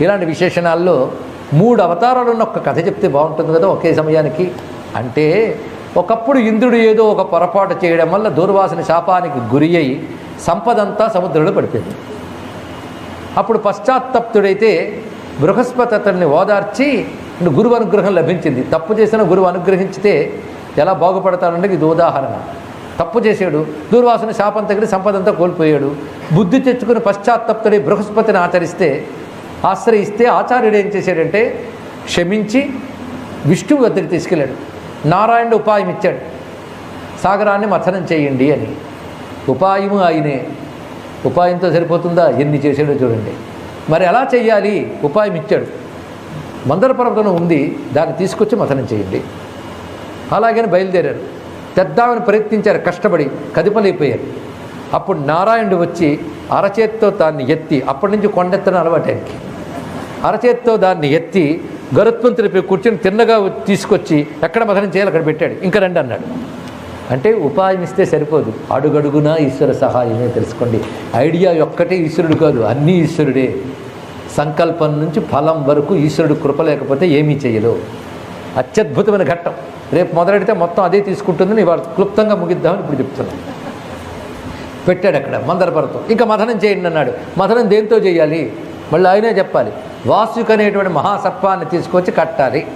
ఇలాంటి విశేషణాల్లో మూడు అవతారాలు ఉన్న ఒక కథ చెప్తే బాగుంటుంది కదా ఒకే సమయానికి. అంటే ఒకప్పుడు ఇంద్రుడు ఏదో ఒక పొరపాటు చేయడం వల్ల దూర్వాసన శాపానికి గురి అయి సంపదంతా సముద్రంలో పడిపోయింది. అప్పుడు పశ్చాత్తప్తుడైతే బృహస్పతి అతన్ని ఓదార్చి గురువు అనుగ్రహం లభించింది. తప్పు చేసిన గురువు అనుగ్రహించితే ఎలా బాగుపడతానంటే ఇది ఉదాహరణ. తప్పు చేశాడు దూర్వాసన శాపం తగిలి సంపదంతా కోల్పోయాడు. బుద్ధి తెచ్చుకుని పశ్చాత్తప్తుడి బృహస్పతిని ఆచరిస్తే ఆశ్రయిస్తే ఆచార్యుడు ఏం చేశాడంటే క్షమించి విష్ణువు వద్దకు తీసుకెళ్ళాడు. నారాయణుడు ఉపాయం ఇచ్చాడు. సాగరాన్ని మథనం చేయండి అని. ఉపాయము ఆయనే. ఉపాయంతో సరిపోతుందా? ఎన్ని చేశాడో చూడండి. మరి ఎలా చేయాలి? ఉపాయం ఇచ్చాడు. మందర పర్వతం ఉంది. దాన్ని తీసుకొచ్చి మథనం చేయండి. అలాగని బయలుదేరారు. తెద్దామని ప్రయత్నించారు. కష్టపడి కదిపలేకపోయారు. అప్పుడు నారాయణుడు వచ్చి అరచేత్తో దాన్ని ఎత్తి అప్పటి నుంచి కొండెత్తడం అలవాటు అరచేత్తో దాన్ని ఎత్తి గరుత్వం తెలిపి కూర్చొని తిన్నగా తీసుకొచ్చి ఎక్కడ మథనం చేయాలి అక్కడ పెట్టాడు. ఇంకా రండి అన్నాడు. అంటే ఉపాయం ఇస్తే సరిపోదు. అడుగడుగునా ఈశ్వర సహాయమే తెలుసుకోండి. ఐడియా ఒక్కటే ఈశ్వరుడు కాదు అన్నీ ఈశ్వరుడే. సంకల్పం నుంచి ఫలం వరకు ఈశ్వరుడు కృప లేకపోతే ఏమీ చేయదు. అత్యద్భుతమైన ఘట్టం. రేపు మొదలెడితే మొత్తం అదే తీసుకుంటుందని ఇవాళ క్లుప్తంగా ముగిద్దామని ఇప్పుడు చెప్తున్నాను. పెట్టాడు అక్కడ మందర ఇంకా మథనం చేయండి అన్నాడు. మథనం దేంతో చేయాలి? మళ్ళీ ఆయనే చెప్పాలి. వాసుక్ అనేటువంటి మహాసర్పాన్ని తీసుకొచ్చి కట్టాలి.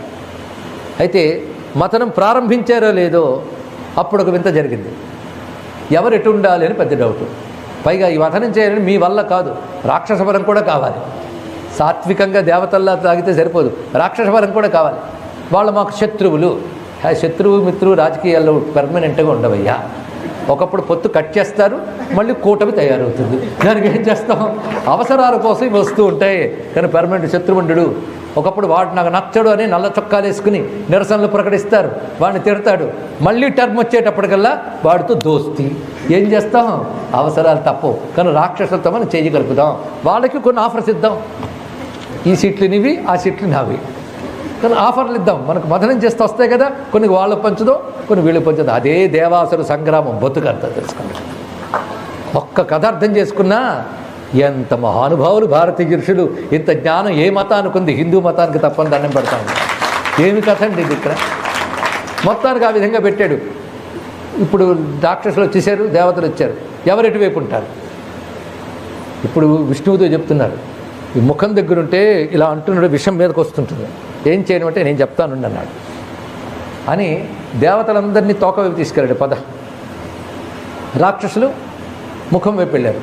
అయితే మతనం ప్రారంభించారో లేదో అప్పుడు ఒక వింత జరిగింది. ఎవరు ఎటు ఉండాలి అని పెద్ద డౌట్ పైగా ఈ మతనం చేయాలని మీ వల్ల కాదు. రాక్షసవరం కూడా కావాలి. సాత్వికంగా దేవతల్లా తాగితే సరిపోదు. రాక్షసవరం కూడా కావాలి. వాళ్ళు మాకు శత్రువులు. ఆ శత్రువు మిత్రువు రాజకీయాల్లో పర్మనెంట్గా ఉండవయ్యా. ఒకప్పుడు పొత్తు కట్ చేస్తారు. మళ్ళీ కూటమి తయారవుతుంది. దానికి ఏం చేస్తాం? అవసరాల కోసం ఇవి వస్తూ ఉంటాయి. కానీ పర్మనెంట్ శత్రువుండు ఒకప్పుడు వాడు నాకు నచ్చడు అని నల్ల చొక్కాలు వేసుకుని నిరసనలు ప్రకటిస్తారు. వాడిని తిడతాడు. మళ్ళీ టర్మ్ వచ్చేటప్పటికల్లా వాడితో దోస్తి. ఏం చేస్తాం? అవసరాలు తప్పవు కానీ రాక్షసులతో మనం చేయగలుగుతాం వాళ్ళకి కొన్ని ఆఫర్స్ ఇద్దాం. ఈ సీట్లు నీవి ఆ సీట్లు నావి. కానీ ఆఫర్లు ఇద్దాం. మనకు మదనం చేస్తే వస్తాయి కదా. కొన్ని వాళ్ళు పంచుదో కొన్ని వీళ్ళు పంచుదో. అదే దేవాసుర సంగ్రామం బతుకంతా తెలుసుకోండి ఒక్క కథ అర్థం చేసుకున్నా ఎంత మహానుభావులు భారతీయ ఋషులు ఇంత జ్ఞానం ఏ మతానికి ఉంది? హిందూ మతానికి తప్పని దండం పెడతాను. ఏమి కథ అండి ఇది ఇక్కడ? మొత్తానికి ఆ విధంగా పెట్టాడు. ఇప్పుడు రాక్షసులు వచ్చేసారు దేవతలు వచ్చారు. ఎవరు ఎటువైపు ఉంటారు? ఇప్పుడు విష్ణువుతో చెప్తున్నారు. ఈ ముఖం దగ్గర ఉంటే ఇలా అంటున్నాడు విషం మీదకి వస్తుంటుంది. ఏం చేయడం అంటే నేను చెప్తాను అన్నాడు. అని దేవతలందరినీ తోకవైపు తీసుకెళ్ళాడు. పద. రాక్షసులు ముఖం వైపు వెళ్ళారు.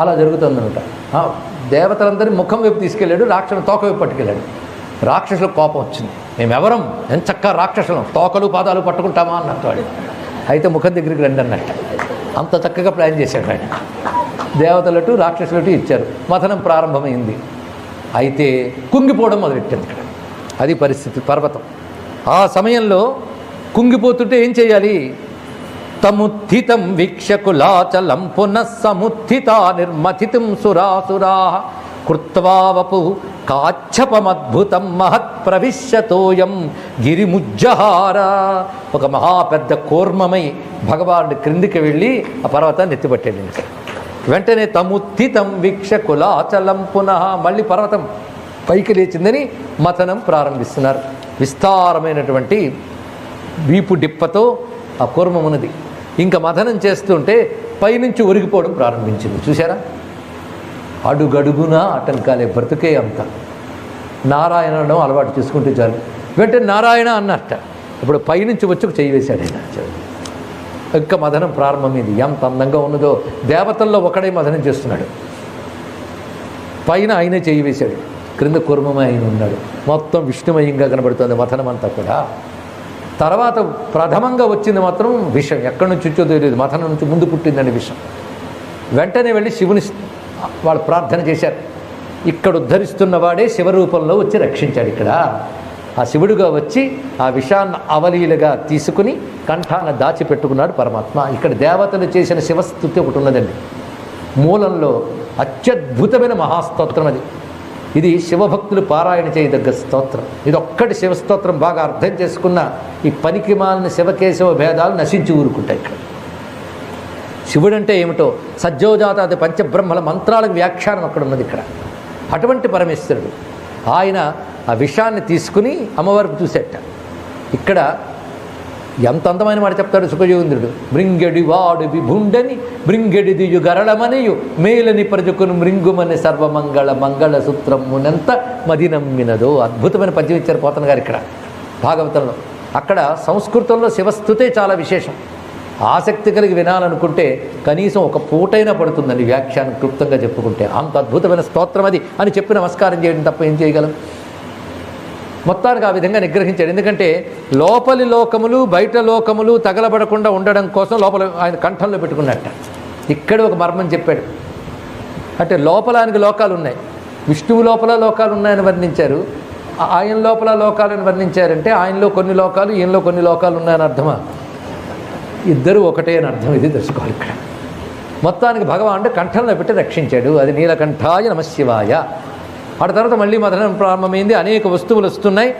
అలా జరుగుతుందనమాట ఆ, దేవతలందరినీ ముఖం వైపు తీసుకెళ్ళాడు రాక్షసులు తోక వైపు పట్టుకెళ్ళాడు. రాక్షసులకు కోపం వచ్చింది. మేము ఎవరం ఎంత చక్కగా రాక్షసులం? తోకలు పాదాలు పట్టుకుంటామా? అన్నట్టు వాడు. అయితే ముఖం దగ్గరికి రండి అన్నట్టు. అంత చక్కగా ప్లాన్ చేశాడు ఆయన. దేవతలటు రాక్షసులటు ఇచ్చారు. మథనం ప్రారంభమైంది. అయితే కుంగిపోవడం మొదలెట్టింది ఇక్కడ. అది పరిస్థితి పర్వతం. ఆ సమయంలో కుంగిపోతుంటే ఏం చేయాలి? సముత్థితం వీక్షకులాచలం పునః నిర్మథితం సురాసురా కృత్వావపు కాచ్చపమద్భుతం మహత్ ప్రవిశ్యతోయం గిరిముజ్జహార. ఒక మహా పెద్ద కూర్మమై భగవానుడు క్రిందికి వెళ్ళి ఆ పర్వతాన్ని ఎత్తిపట్టాడు వెంటనే తముత్థితం వీక్షకులాచలం పునః మళ్ళీ పర్వతం పైకి లేచిందని మథనం ప్రారంభిస్తున్నారు. విస్తారమైనటువంటి వీపు డిప్పతో ఆ కూర్మం ఉన్నది ఇంకా మథనం చేస్తుంటే పైనుంచి ఒరిగిపోవడం ప్రారంభించింది. చూసారా అడుగడుగునా ఆటంకాలే బ్రతుకే అంత. నారాయణ అనడం అలవాటు చేసుకుంటే చాలు. వెంటనే నారాయణ అన్నట్ట. ఇప్పుడు పైనుంచి వచ్చి ఒక చెయ్యి వేశాడు ఆయన. ఇంకా మదనం ప్రారంభమైంది. ఎంత అందంగా ఉన్నదో. దేవతల్లో ఒకడే మదనం చేస్తున్నాడు. పైన ఆయనే చేయి వేశాడు. క్రింద కుర్మమే ఆయన ఉన్నాడు. మొత్తం విష్ణుమయంగా కనబడుతుంది మథనం అంతా కూడా. తర్వాత ప్రథమంగా వచ్చింది మాత్రం విషం ఎక్కడి నుంచి వచ్చో తెలియదు. మథనం నుంచి ముందు పుట్టిందండి విషం వెంటనే వెళ్ళి శివుని వాళ్ళు ప్రార్థన చేశారు. ఇక్కడ ఉద్ధరిస్తున్న వాడే శివరూపంలో వచ్చి రక్షించాడు ఇక్కడ. ఆ శివుడుగా వచ్చి ఆ విషాన్ని అవలీలుగా తీసుకుని కంఠాన దాచిపెట్టుకున్నాడు పరమాత్మ. ఇక్కడ దేవతలు చేసిన శివస్థుతి ఒకటి ఉన్నదండి. మూలంలో అత్యద్భుతమైన మహాస్తోత్రం అది. ఇది శివభక్తులు పారాయణ చేయదగ్గ స్తోత్రం. ఇది ఒక్కటి శివస్తోత్రం బాగా అర్థం చేసుకున్న ఈ పనికి మాలిన శివకేశవ భేదాలు నశించి ఊరుకుంటాయి ఇక్కడ. శివుడంటే ఏమిటో సజ్జోజాతాది పంచబ్రహ్మల మంత్రాలకు వ్యాఖ్యానం అక్కడ ఉన్నది ఇక్కడ. అటువంటి పరమేశ్వరుడు ఆయన ఆ విషాన్ని తీసుకుని అమ్మవారికి చూసేట. ఇక్కడ ఎంత అందమైన మాట చెప్తాడు సుఖయోగింద్రుడు మృంగెడి వాడు విభుండని మృంగెడిదియు గరళమనియు మేలని ప్రజకును మృంగుమని సర్వమంగళ మంగళ సూత్రమునంత మది నమ్మినదో. అద్భుతమైన పద్యం ఇచ్చారు పోతన గారు ఇక్కడ భాగవతంలో. అక్కడ సంస్కృతంలో శివస్థుతే చాలా విశేషం. ఆసక్తి కలిగి వినాలనుకుంటే కనీసం ఒక పూటైనా పడుతుందండి వ్యాఖ్యానం క్లుప్తంగా చెప్పుకుంటే అంత అద్భుతమైన స్తోత్రం అది అని చెప్పి నమస్కారం చేయడం తప్ప ఏం చేయగలం? మొత్తానికి ఆ విధంగా నిగ్రహించాడు. ఎందుకంటే లోపలి లోకములు బయట లోకములు తగలబడకుండా ఉండడం కోసం లోపల ఆయన కంఠంలో పెట్టుకున్నట్ట. ఇక్కడ ఒక మర్మం చెప్పాడు. అంటే లోపల ఆయనకి లోకాలు ఉన్నాయి. విష్ణువు లోపల లోకాలు ఉన్నాయని వర్ణించారు. ఆయన లోపల లోకాలను వర్ణించారంటే ఆయనలో కొన్ని లోకాలు ఈయనలో కొన్ని లోకాలు ఉన్నాయని అర్థమా? ఇద్దరు ఒకటే అని అర్థం. ఇది తెలుసుకోవాలి ఇక్కడ. మొత్తానికి భగవానుడు కంఠంలో పెట్టి రక్షించాడు. అది నీలకంఠాయ నమశివాయ ఆ తర్వాత మళ్ళీ మదనం ప్రారంభమైంది. అనేక వస్తువులు వస్తున్నాయి.